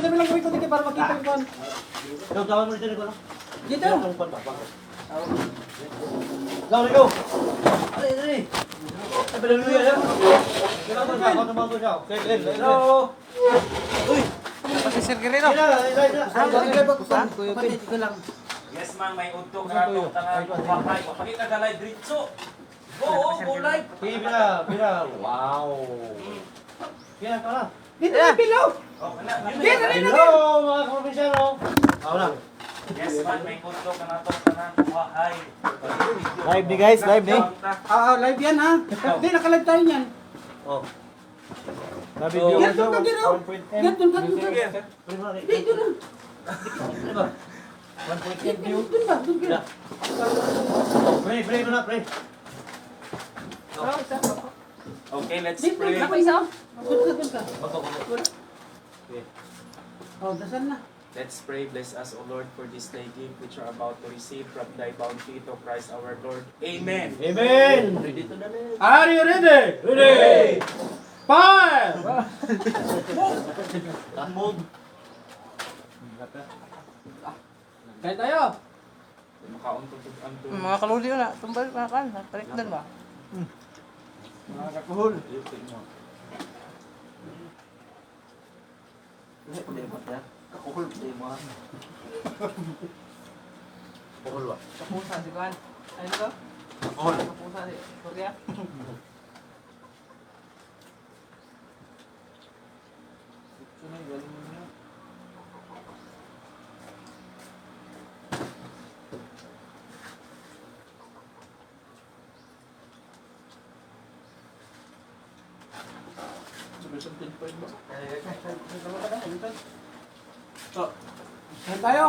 Pwede mo lang gawin ko dito para makita yung kwan. Ikaw, tawag mo dito ko lang. Dito. Ang kwan ba? Go, go! Ali, ali! Ay, pala mo yan. Kailangan mo siya, kung tumawag siya. Okay, okay. Hello! Uy! Pati Sir Guerrero. Ah, bagay ba ko ko lang. Yes man, may udto ka na itong tangan. Wahay, pakita ka live oh, go live. Okay, Bira, Bira. Wow! Bira, pala. Dito na pilaw. Oh, na na Hello, mga kaprobensyano. Ako lang. Yes man, may udto ka na itong tangan. Wahay. Live ni guys, live ni. Ah, ah, live yan ha. Hindi, nakalive tayo niyan. Oh. Oh. Yan, doon ka ginaw. Yan, mo na- Dito na. Ano ba? 1.8 view. Doon ba, doon ka. Pray, pray mo na, pray. Okay, let's pray. ako isa. Doon ka, doon ka. Bato. Oh, dasal na. Let's pray. Bless us, O Lord, for this day gift which we are about to receive from thy bounty to Christ our Lord. Amen. Amen! Ready to dali. Are you ready? Ready! Fire! Move. Kaya tayo. Makauntog ang Mga kaluli na, tumbal mga kan, talikdan ba? Mga kakuhol. Kakuhol, hindi mo. Kakuhol ba? Kapusa si Kan. Ano to? Kakuhol. Kapusa si Korea. Kaya tayo.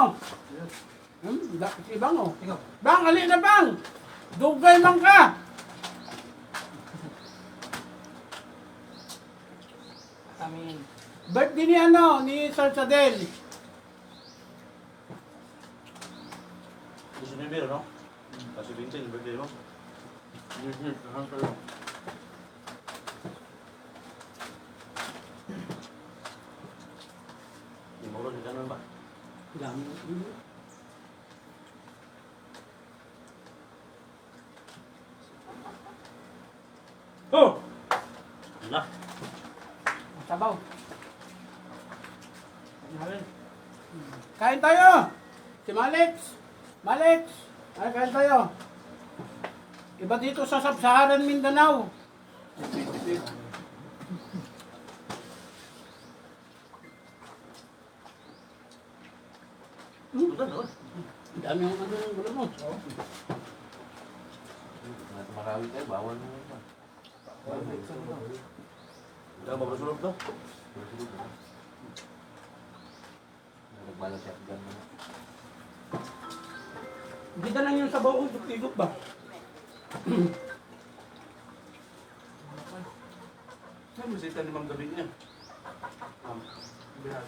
Hmm, da- si Bang oh. Bang, ali na Bang! Dugay man ka! Amin. Birthday ni ano, ni Sir Sadel. Gusto niyo beer, no? Kasi Vincent, birthday mo. Di mo rin, ganun ba? Oh! Wala. Sabaw. Kain tayo! Si Malix! Malix! Ay, kain tayo! Iba dito sa Sub-Saharan Mindanao. Doon. Ang dami yung ano yung gulo mo. Marawi tayo, bawal mo yun. Hindi ka mabasulog to? Nagbalas siya, ganun. Hindi na lang yung sabaw ko, tigok ba? Saan mo sita limang gabi niya? Um, bihat.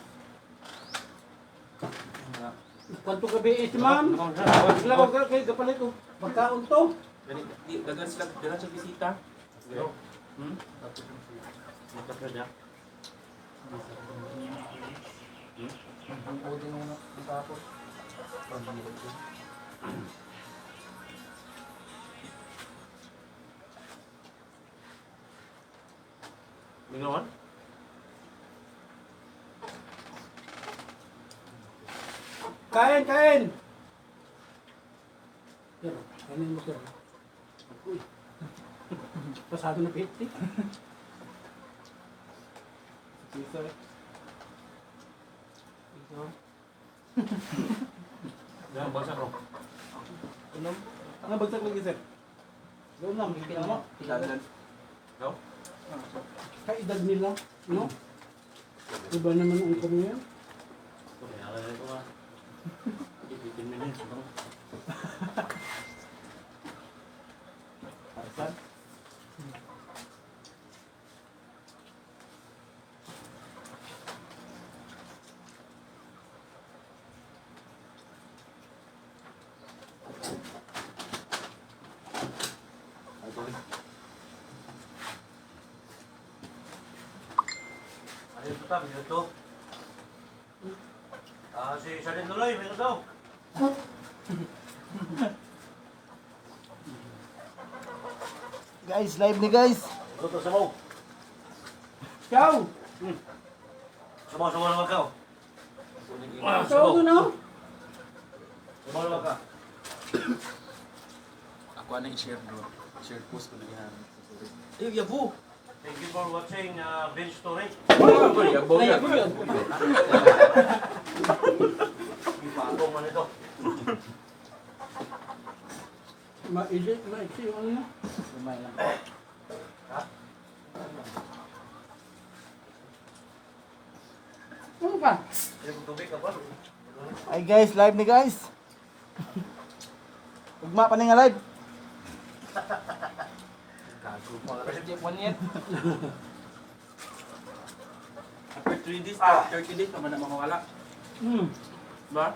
Kwanto gabi eh, si ma'am. Sila ko kay kapalit ko. Magkaon to. Ganit, di, dagan sila, dagan sa bisita. Hmm? Makat ka niya. Mingawan? Kain, kain! Sir, kainin mo sir. Pasado na 50. Sir. Yan, basa ko. Unom. Ano bagsak lagi sir? Doon lang, mo. Dagan. No? Kaedad nila, no? Iba naman ang kami yan. Okay, alala ko nga. 15 minutes. no? Parsan. Ay, tuloy. Ito, ito. Ah, si Salin Tuloy, daw. Guys, live ni guys. Luto sa mo. Ikaw! Sumaw, sumaw naman ka. Ikaw doon no? Sumaw naman ka. Ako na i-share bro. Share post ko na yan. Eh, yabo. Thank you for watching uh, Bench Story. Ipatong man ito. Maisip, maisip ano na. Ano ba? Ay guys, live ni guys. Ugma pa ni nga live. One yet. After 3 days, 30 days naman na mawala. Hmm. Ba?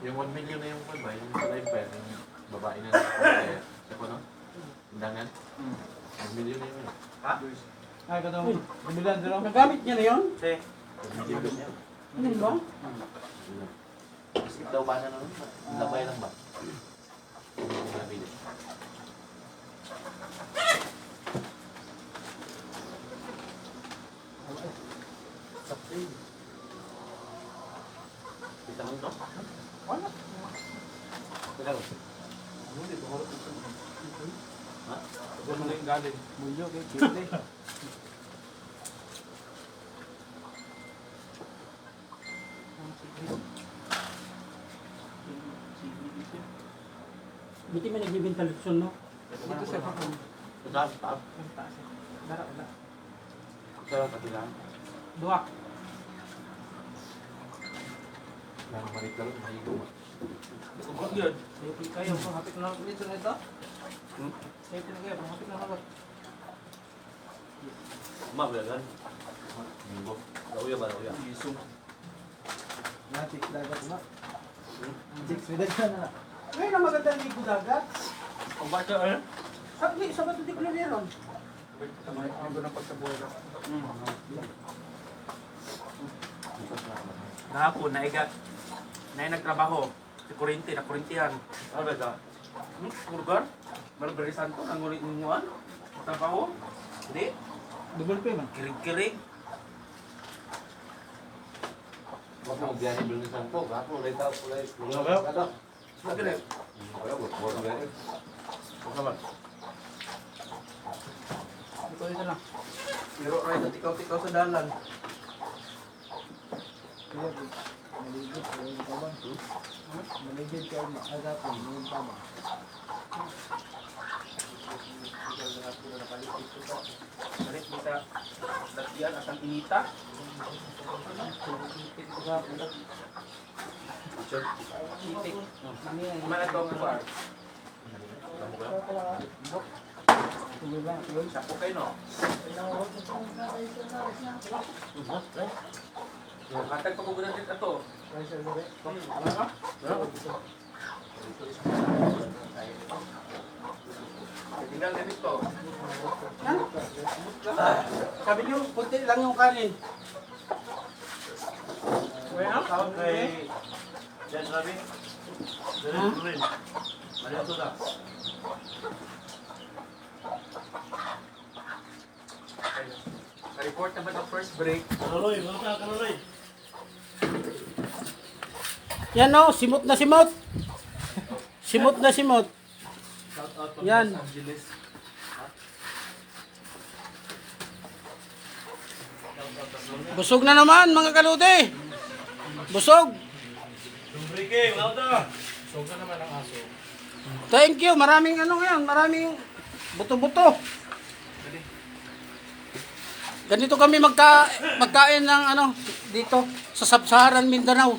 Yung 1 million na yung ba? Yung sa live pa yung babae na nakapagkaya. Sa ko, no? Undangan? 1 million na yun. Ha? Ay, katong bibilan dito. Nagamit niya na yun? Si. Ano ba? Skip daw ba na nun? Labay lang ba? Yung nabili. Kita mo, no? Wala. Kita mo. Ha? Ito mo na yung galing. Bulyo kay Kitty. Buti may nagbibinta Lutson, no? Dito sa kapon. Taas, taas. Ang taas eh. Dara, wala. Sa katilang. Duha. Lang manik ka rin, mahigo mo. Ugod yun. Safety kayo. Hapit na dito na ito. Safety na kayo. Hapit na ako. Mabilagan. Minggo. Lauya ba, lauya? Isong. Natik dagat na. Six with na. Ngayon ang magandang ligo dagat. Ang bata ano? Sabi, sa bato di ko na meron. Wait, tamay. Ang doon ang pagkabuhay na. Nahapon, naiga. Na nagtrabaho. Si Corinti, na Corintian. Ano ba ito? Hmm? Kurgar? Malbarisan ko, nangulit ninguan. Trabaho? Hindi. Double pay man. Kirig-kirig. Huwag mo biyahe sa Santo. Kapo, ulit tao, ulit. Ano ba? Ano? Magaling. Kaya, buat buat ulit. Huwag naman. Ito ito lang. Pero right at ikaw-ikaw sa dalan. Maligid kayo ng kaban. Maligid kayo ng agapon. Yung tama. Galit kita. Datian at ang inita. Ay. Mana ito ang bar? Tuloy Katag pa ko ganun dito ito. Ano ka? Tingnan din ito. Sabi niyo, punti lang yung kanin. Well, Tawag kay Jan Rabi. Dali rin. Malito na. Report naman ang first break. Kanuloy, mga ka, kanuloy. Yan no, simot na simot. Simot na simot. Shout out from Yan. Los Angeles. Busog na naman mga kalute. Busog. Dumbrike, mga ito. Sog na naman ang aso. Thank you. Maraming ano yan, maraming buto-buto. Ganito kami magka magkain ng ano dito sa Sabsaharan Mindanao.